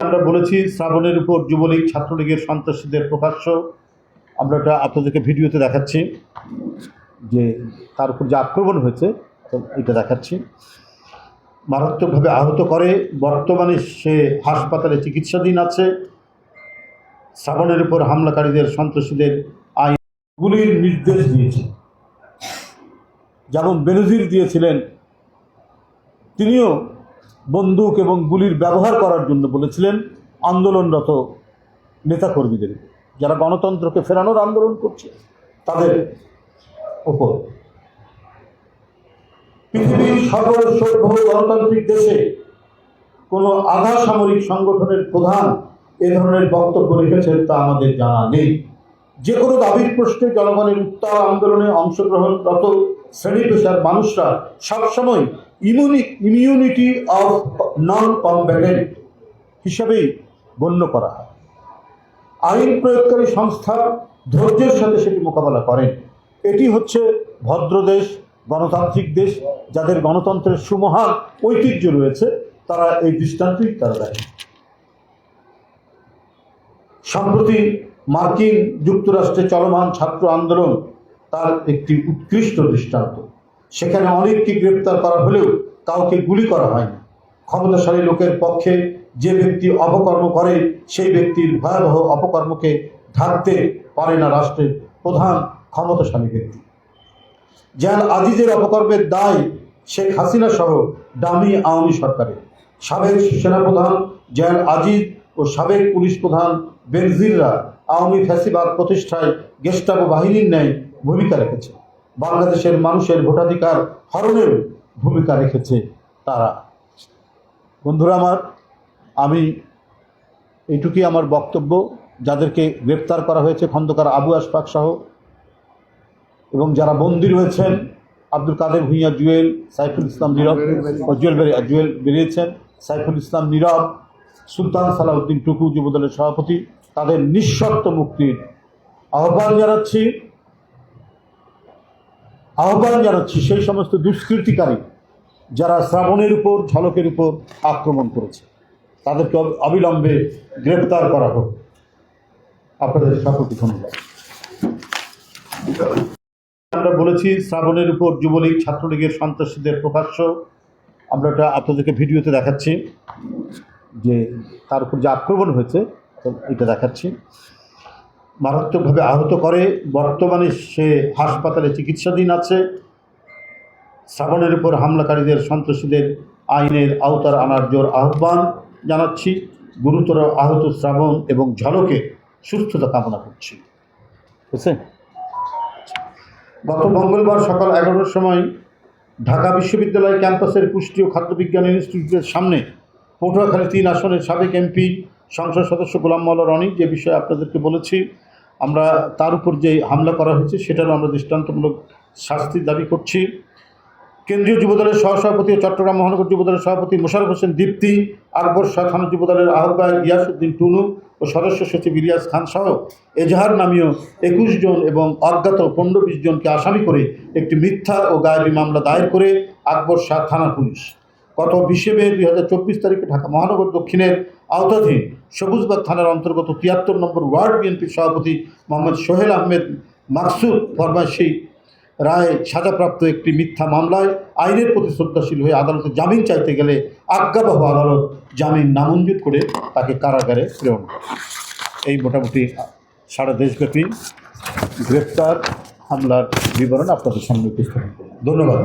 আমরা বলেছি শ্রাবণের উপর যুবলীগ ছাত্রলীগের সন্ত্রাসীদের প্রকাশ্য। আমরা এটা আপনাদেরকে ভিডিওতে দেখাচ্ছি যে তার উপর যে আক্রমণ হয়েছে এটা দেখাচ্ছি। মারাত্মকভাবে আহত করে। বর্তমানে সে হাসপাতালে চিকিৎসাধীন আছে। শ্রাবণের উপর হামলাকারীদের সন্ত্রাসীদের আইনগুলির নির্দেশ দিয়েছে। যেমন বেনজির দিয়েছিলেন, তিনিও বন্দুক এবং গুলির ব্যবহার করার জন্য বলেছিলেন আন্দোলনরত নেতাকর্মীদের। যারা গণতন্ত্রকে ফেরানোর আন্দোলন করছে, তাদের ওপর। পৃথিবীর সকল সভ্য গণতান্ত্রিক দেশে কোনো আধা সামরিক সংগঠনের প্রধান এ ধরনের বক্তব্য রেখেছেন তা আমাদের জানা নেই। যে কোনো দাবির প্রশ্নে জনগণের উত্তাল আন্দোলনে অংশগ্রহণরত শ্রেণি পেশার মানুষরা সবসময় ইমিউনি ইমিউনিটি অফ নন কম্ব্যাটেন্ট হিসাবেই গণ্য করা হয়। আইন প্রয়োগকারী সংস্থা ধৈর্যের সাথে সেটি মোকাবেলা করেন। এটি হচ্ছে ভদ্রদেশ গণতান্ত্রিক দেশ, যাদের গণতন্ত্রের সুমহান ঐতিহ্য রয়েছে, তারা এই দৃষ্টান্তই তারা দেয় সম্প্রতি মার্কিন যুক্তরাষ্ট্রে চলমান ছাত্র আন্দোলন তার একটি উৎকৃষ্ট দৃষ্টান্ত। সেখানে অনেককে গ্রেপ্তার করা হলেও কাউকে গুলি করা হয়নি। ক্ষমতাশালী লোকের পক্ষে যে ব্যক্তি অপকর্ম করে, সেই ব্যক্তির ভয়াবহ অপকর্মকে ঢাকতে পারে না রাষ্ট্রের প্রধান ক্ষমতাশালী ব্যক্তি। জাল আজিজের অপকর্মের দায় শেখ হাসিনা সহ ডামি আওয়ামী সরকারের। সাবেক সেনাপ্রধান জয়াল আজিজ ও সাবেক পুলিশ প্রধান বেনজিররা আওয়ামী ফ্যাসিবাদ প্রতিষ্ঠায় গেস্টাপো বাহিনীর ন্যায় ভূমিকা রেখেছে। বাংলাদেশের মানুষের ভোটাধিকার হরণের ভূমিকা রেখেছে তারা। বন্ধুরা আমার, আমি এইটুকুই আমার বক্তব্য, যাদেরকে গ্রেপ্তার করা হয়েছে খন্দকার আবু আশফাক সহ, এবং যারা বন্দী রয়েছেন, আব্দুল কাদের ভূঁইয়া জুয়েল, সাইফুল ইসলাম নীরব জুয়েল জুয়েল বেরিয়েছেন, সাইফুল ইসলাম নীরব, সুলতান সালাউদ্দিন টুকু যুবদলের সভাপতি তাদের নিঃশর্ত মুক্তির আহ্বান জানাচ্ছি। আহ্বান জানাচ্ছি সেই সমস্ত দুষ্কৃতিকারী যারা শ্রাবণের উপর, ঝলকের উপর আক্রমণ করেছে। তাদেরকে অব- অবিলম্বে গ্রেপ্তার করা হোক। আপনাদের সকলকে ধন্যবাদ। আমরা বলেছি, শ্রাবণের উপর যুবলীগ, ছাত্রলীগের সন্ত্রাসীদের প্রকাশ্য। আমরা এটা আপনাদেরকে ভিডিওতে দেখাচ্ছি যে তার উপর যে আক্রমণ হয়েছে এটা দেখাচ্ছি। মারাত্মকভাবে আহত করে। বর্তমানে সে হাসপাতালে চিকিৎসাধীন আছে। শ্রাবণের উপর হামলাকারীদের সন্ত্রাসীদের আইনের আওতার আনার জোর আহ্বান জানাচ্ছি। গুরুতর আহত শ্রাবণ এবং ঝলকে সুস্থতা কামনা করছি। বুঝছে গত মঙ্গলবার সকাল এগারোটার সময় ঢাকা বিশ্ববিদ্যালয় ক্যাম্পাসের পুষ্টি ও খাদ্যবিজ্ঞান ইনস্টিটিউটের সামনে পটুয়াখালী তিন আসনের সাবেক এমপি সংসদ সদস্য গোলাম মাওলা রনি যে বিষয়ে আপনাদেরকে বলেছি, আমরা তার উপর যে হামলা করা হয়েছে সেটারও আমরা দৃষ্টান্তমূলক শাস্তির দাবি করছি। কেন্দ্রীয় যুবদলের সহসভাপতি ও চট্টগ্রাম মহানগর যুবদলের সভাপতি মোশারফ হোসেন দীপ্তি, আকবর শাহ থানা যুবদলের আহ্বায়ক গিয়াসুদ্দিন টুনু ও সদস্য সচিব ইলিয়াস খান সহ এজাহার নামীয় একুশ জন এবং অজ্ঞাত পনেরো বিশ জনকে আসামি করে একটি মিথ্যা ও গায়েবী মামলা দায়ের করে আকবর শাহ থানা পুলিশ। গত বিশে মে দুই হাজার চব্বিশ তারিখে ঢাকা মহানগর দক্ষিণের আওতাধীন সবুজবাগ থানার অন্তর্গত তিয়াত্তর নম্বর ওয়ার্ড বিএনপির সভাপতি মোহাম্মদ সোহেল আহমেদ মাকসুদ ফরমাসি রায় সাজাপ্রাপ্ত একটি মিথ্যা মামলায় আইনের প্রতি শ্রদ্ধাশীল হয়ে আদালতে জামিন চাইতে গেলে আজ্ঞাবহ আদালত জামিন নামঞ্জুর করে তাকে কারাগারে প্রেরণ করে। এই মোটামুটি সারা দেশব্যাপী গ্রেপ্তার হামলার বিবরণ আপনাদের সামনে উপস্থাপন করলাম। ধন্যবাদ।